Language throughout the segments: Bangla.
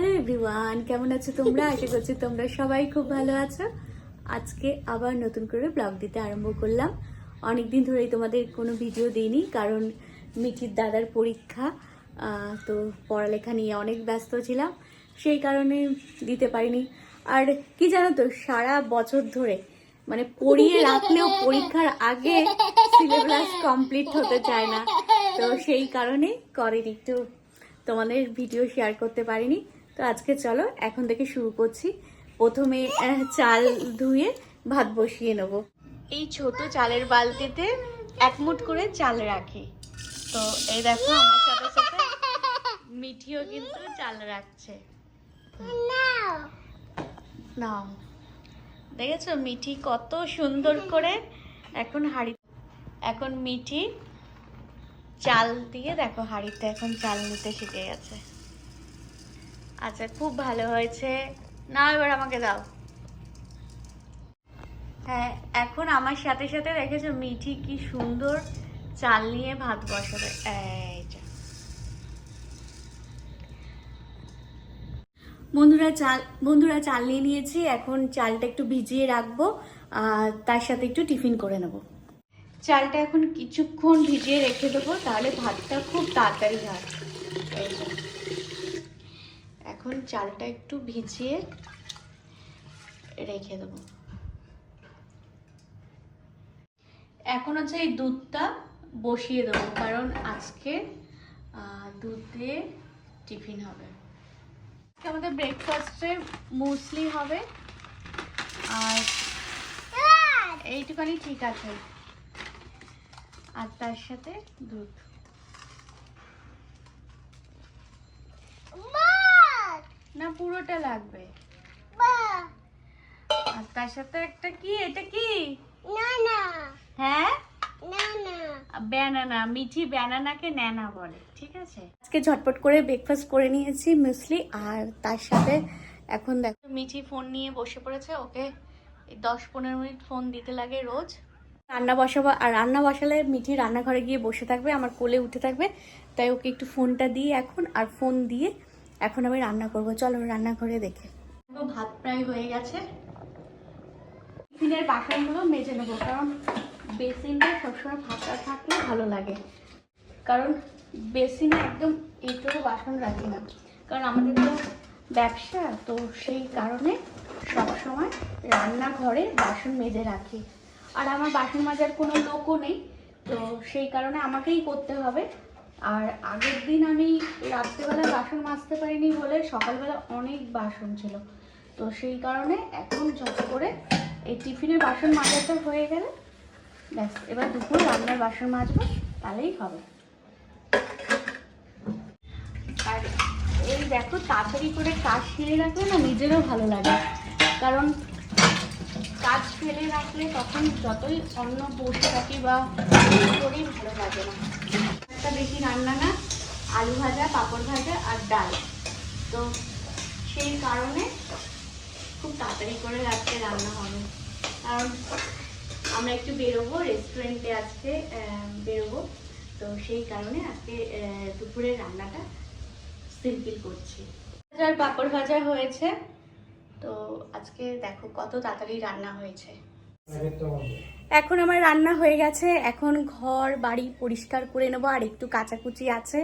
হ্যালো এভরিওয়ান কেমন আছো তোমরা? আশা করছি তোমরা সবাই খুব ভালো আছো। আজকে আবার নতুন করে ব্লগ দিতে আরম্ভ করলাম। অনেকদিন ধরেই তোমাদের কোনো ভিডিও দিইনি, কারণ মিঠির দাদার পরীক্ষা তো পড়ালেখা নিয়ে অনেক ব্যস্ত ছিলাম, সেই কারণে দিতে পারিনি। আর কি জানো তো, সারা বছর ধরে মানে পড়িয়ে রাখলেও পরীক্ষার আগে সিলেবাস কমপ্লিট হতে চায় না। তো সেই কারণে করেনি, একটু তোমাদের ভিডিও শেয়ার করতে পারিনি। তো আজকে চলো, এখন থেকে শুরু করছি। প্রথমে চাল ধুয়ে ভাত বসিয়ে নেব। এই ছোট চালের বালতিতে এক মুঠ করে চাল রাখি। তো এই দেখো, আমার সাথে সাথে মিঠিও কিন্তু চাল রাখছে। দেখেছ, মিঠি কত সুন্দর করে এখন হাড়ি, এখন মিঠি চাল দিয়ে দেখো, হাঁড়িতে এখন চাল নিতে শিখে গেছে। আচ্ছা খুব ভালো হয়েছে। না এবার আমাকে দাও। হ্যাঁ এখন আমার সাথে সাথে দেখেছ মিঠি কি সুন্দর চাল নিয়ে ভাত বসাবে। বন্ধুরা চাল বন্ধুরা চাল নিয়ে নিয়েছি, এখন চালটা একটু ভিজিয়ে রাখব, আর তার সাথে একটু টিফিন করে নেব। চালটা এখন কিছুক্ষণ ভিজিয়ে রেখে দেবো, তাহলে ভাতটা খুব তাড়াতাড়ি হয়। এখন চালটা একটু ভিজিয়ে রেখে দেবো। এখন হচ্ছে এই দুধটা বসিয়ে দেবো কারণ আজকে দুধ দিয়ে টিফিন হবে। আমাদের ব্রেকফাস্টে মুসলি হবে। আর এইটুখানি ঠিক আছে। আর তার সাথে দুধ। না পুরোটা লাগবে। আর তার সাথে একটা কি? এটা কি? হ্যাঁ? ব্যানানা মিঠি ব্যানানাকে ন্যানা বলে ঠিক আছে? আজকে ঝটপট করে ব্রেকফাস্ট করে নিয়েছি মুসলি আর তার সাথে এখন দেখো মিঠি ফোন নিয়ে বসে পড়েছে ওকে দশ পনেরো মিনিট ফোন দিতে লাগে রোজ। রান্না বসাবো আর রান্না বসালে মিঠি রান্নাঘরে গিয়ে বসে থাকবে আমার কোলে উঠে থাকবে তাই ওকে একটু ফোনটা দিই এখন আর ফোন দিয়ে এখন আমি রান্না করব। চলো রান্নাঘরে দেখে। ভাত প্রায় হয়ে গেছে। টিফিনের বাসনগুলো মেজে নেব, কারণ বেসিনটা সবসময় ফাঁকা থাকলে ভালো লাগে। কারণ বেসিনে একদম এইটুকু বাসন রাখি না। কারণ আমাদের তো ব্যবসা, তো সেই কারণে সবসময় রান্নাঘরে বাসন মেজে রাখি। আর আমার বাসন মাজার কোনো লোকও নেই, তো সেই কারণে আমাকেই করতে হবে। আর আগের দিন আমি রাত্রেবেলা বাসন মাজতে পারিনি বলে সকালবেলা অনেক বাসন ছিল। তো সেই কারণে এখন যত করে এই টিফিনের বাসন মাজাটা হয়ে গেলে। ব্যাস, এবার দুপুর রান্নার বাসন মাজবো, তাহলেই হবে। আর এই দেখো, তাড়াতাড়ি করে কাজ ফেলে রাখলে না নিজেরও ভালো লাগে। কারণ কাজ ফেলে রাখলে তখন যতই অন্য বসে থাকি বা করি ভালো লাগে না। একটা বেশি রান্না না, আলু ভাজা, পাঁপড় ভাজা আর ডাল। তো সেই কারণে খুব তাড়াতাড়ি করে রাত্রে রান্না হবে। কারণ আমরা একটু বেরোবো রেস্টুরেন্টে আজকে বেরোবো। তো সেই কারণে আজকে দুপুরের রান্নাটা সিম্পল করছি। আর পাঁপড় ভাজা হয়েছে। তো আজকে দেখো কত তাড়াতাড়ি রান্না হয়েছে। এখন আমার রান্না হয়ে গেছে। এখন ঘর, বাড়ি পরিষ্কার করে নেব, আর একটু কাচাকুচি আছে,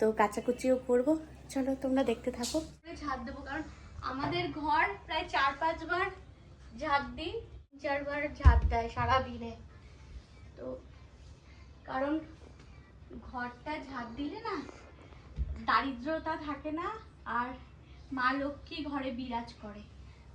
তো কাচাকুচিও করব। চলো তোমরা দেখতে থাকো। ঝাড় দেবো, কারণ আমাদের ঘর প্রায় চার, পাঁচবার ঝাড় দিই, চারবার ঝাড় দেয় সারা দিনে তো কারণ ঘরটা ঝাড় দিলে না, দারিদ্রতা থাকে না, আর মা লক্ষ্মী ঘরে বিরাজ করে।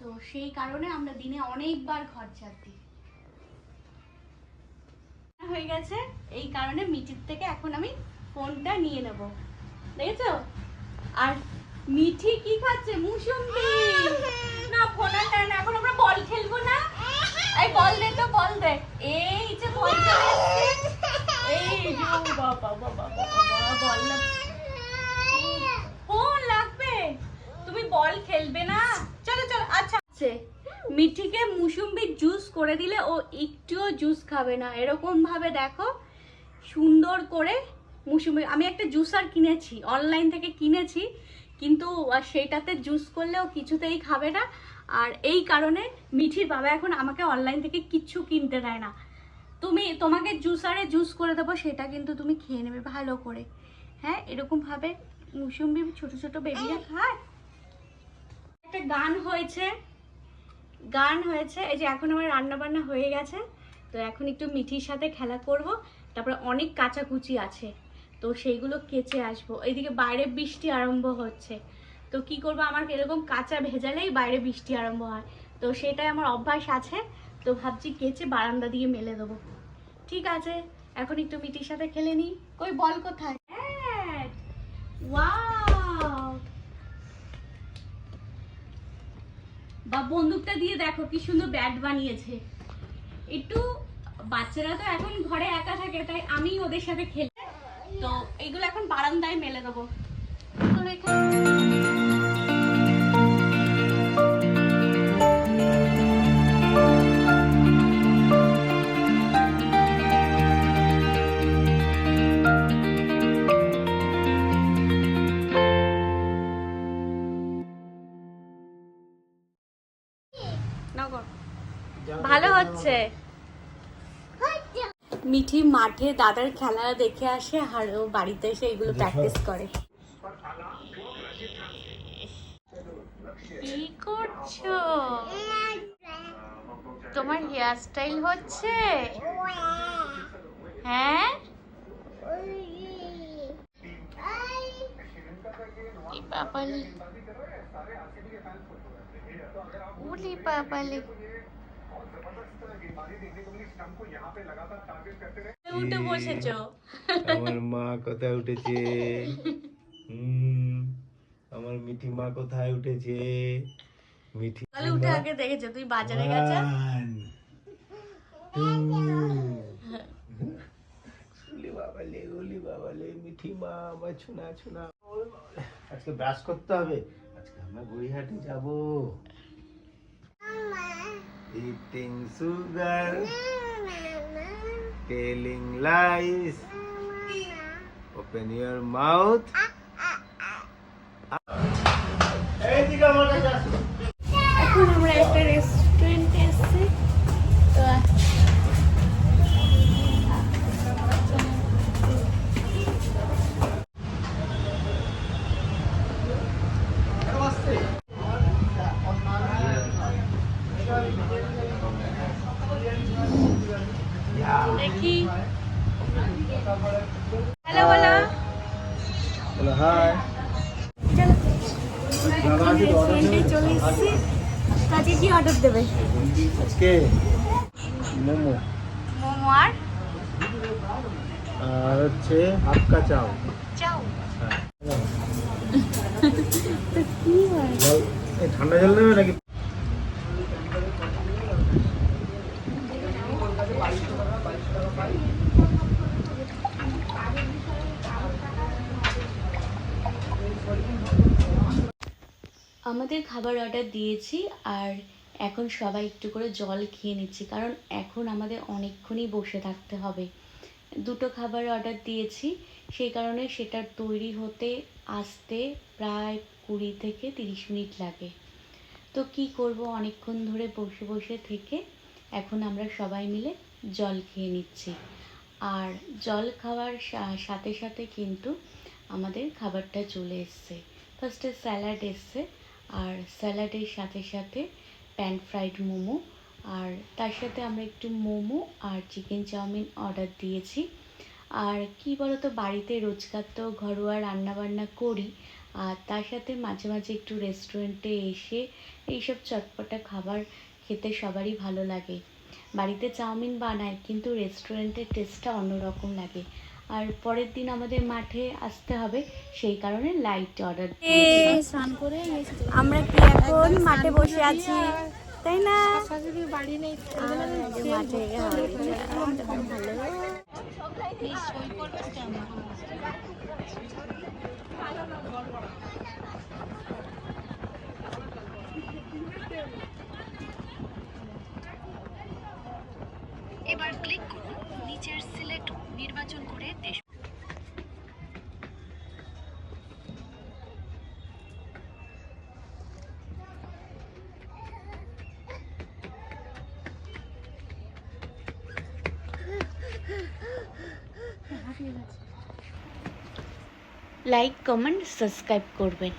তো সেই কারণে আমরা দিনে অনেকবার ঘর ঝাড় দিই। হয়ে গেছে। এই কারণে মিঠির থেকে এখন আমি ফোনটা নিয়ে নেব। দেখেছ? আর মিঠি কি খাচ্ছে? মুসুম্বি! না, ফোন আর না। এখন আমরা বল খেলব না? এই বল দে তো, বল দে। এই যে বল এই বাবা বাবা, বল না। ফোন লাগবে। তুমি বল খেলবে না। চলো চলো আচ্ছা। মিঠিকে মুসুম্বির জুস করে দিলে ও একটুও জুস খাবে না। এরকম ভাবে দেখো, সুন্দর করে মুসুম্বি আমি একটা জুসার কিনেছি, অনলাইন থেকে কিনেছি, কিন্তু সেইটাতে জুস করলেও কিছুতেই খাবে না। আর এই কারণে মিঠির বাবা এখন আমাকে অনলাইন থেকে কিচ্ছু কিনতে দেয় না। তুমি, তোমাকে জুসারে জুস করে দেবো, সেটা কিন্তু তুমি খেয়ে নেবে ভালো করে। হ্যাঁ এরকমভাবে মুসুম্বি ছোট ছোট বেবিরা খায়। একটা গান হয়েছে গান হয়েছে। এই যে এখন আমার রান্না বান্না হয়ে গেছে। তো এখন একটু মিঠির সাথে খেলা করব। তারপরে অনেক কাচাকুচি আছে। তো সেইগুলো কেচে আসব। এইদিকে বাইরে বৃষ্টি আরম্ভ হচ্ছে। তো কি করব? আমার এরকম কাঁচা ভেজালেই বাইরে বৃষ্টি আরম্ভ হয়। তো সেটাই আমার অভ্যাস আছে। তো ভাবছি কেচে বারান্দা দিয়ে মেলে দেবো। ঠিক আছে, এখন একটু মিটির সাথে খেলে নিই। কই, বল কোথায়? হ্যাঁ। বা বন্দুকটা দিয়ে দেখো কি সুন্দর ব্যাট বানিয়েছে। একটু বাচ্চারা তো এখন ঘরে একা থাকে, তাই আমি ওদের সাথে খেলে। তো এইগুলো এখন বারান্দায় মেলে দেবো। চলো মিঠি মাঠে দাদার খেলা দেখে আসে আর ও বাড়িতে এসে এগুলো প্র্যাকটিস করে। কি করছ? তোমার হেয়ার স্টাইল হচ্ছে? হ্যাঁ? উলি বাবালে উঠে বসেছো। আমার মা কোথায় উঠেছে? আমার মিঠি মা কোথায় উঠেছে? মিঠি তাহলে উঠে আগে দেখেছ তুই বাজারে গেছে? One, two. উলি বাবালে উলি মিঠি মা আমার ছোনা ছোনা। আজকে ব্রাশ করতে হবে। আজকে আমরা গড়িয়াহাটে যাব। Eating sugar telling lies. Open your mouth. Ah. কি অর্ডার দেবে। আজকে মোমো। মোমো আর? আর হচ্ছে হাক্কা চাও। চাও। তো কি হয়? ঠান্ডা জল নেবে নাকি? আমাদের খাবার অর্ডার দিয়েছি আর এখন সবাই একটু করে জল খেয়ে নিচ্ছি, কারণ এখন আমাদের অনেকক্ষণই বসে থাকতে হবে। দুটো খাবার অর্ডার দিয়েছি, সেই কারণে সেটার তৈরি হতে, আসতে প্রায় কুড়ি থেকে তিরিশ মিনিট লাগে। তো কি করব, অনেকক্ষণ ধরে বসে বসে থেকে এখন আমরা সবাই মিলে জল খেয়ে নিচ্ছি। আর জল খাওয়ার সাথে সাথে কিন্তু আমাদের খাবারটা চলে এসছে। ফার্স্টে স্যালাড এসছে আর স্যালাডের সাথে সাথে প্যান ফ্রাইড মোমো। আর তার সাথে আমরা একটু মোমো আর চিকেন চাউমিন অর্ডার দিয়েছি। আর কি বলতো, বাড়িতে রোজকার তো ঘরোয়া রান্নাবান্না করি, আর তার সাথে মাঝে মাঝে একটু রেস্টুরেন্টে এসে এইসব চটপটা খাবার খেতে সবারই ভালো লাগে। বাড়িতে চাউমিন বানায়, কিন্তু রেস্টুরেন্টের টেস্টটা অন্যরকম লাগে। আর পরের দিন আমাদের মাঠে আসতে হবে সেই কারণে লাইট অর্ডার আমরা কি এখন মাঠে বসে আছি? তাই না? বাড়ি নেই মাঠে নিচের সিলেক্ট নির্বাচন করে দেশ লাইক কমেন্ট সাবস্ক্রাইব করবেন।